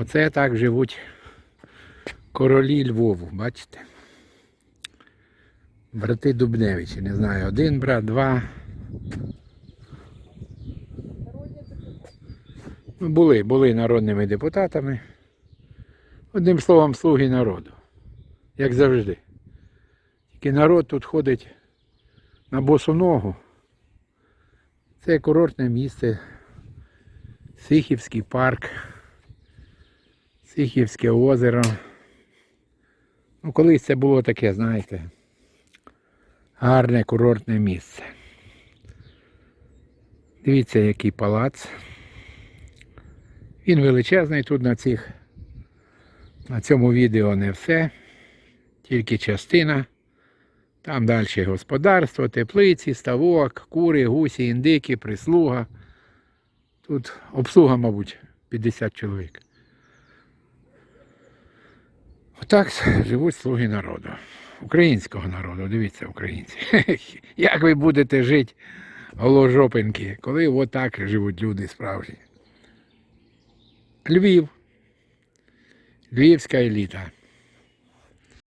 Оце так живуть королі Львову, бачите? Брати Дубневичі, не знаю, один брат, два. Ну, були, були народними депутатами. Одним словом, слуги народу. Як завжди. Тільки народ тут ходить на босу ногу. Це курортне місце. Сихівський парк. Сихівське озеро. Ну, колись це було таке, знаєте, гарне курортне місце. Дивіться, який палац. Він величезний тут на цих. На цьому відео не все, тільки частина. Там далі господарство, теплиці, ставок, кури, гусі, індики, прислуга. Тут обслуга, мабуть, 50 чоловік. Отак живуть слуги народу. Українського народу, дивіться, українці. Як ви будете жити, голожопинки, коли отак живуть люди справжні. Львів. Львівська еліта.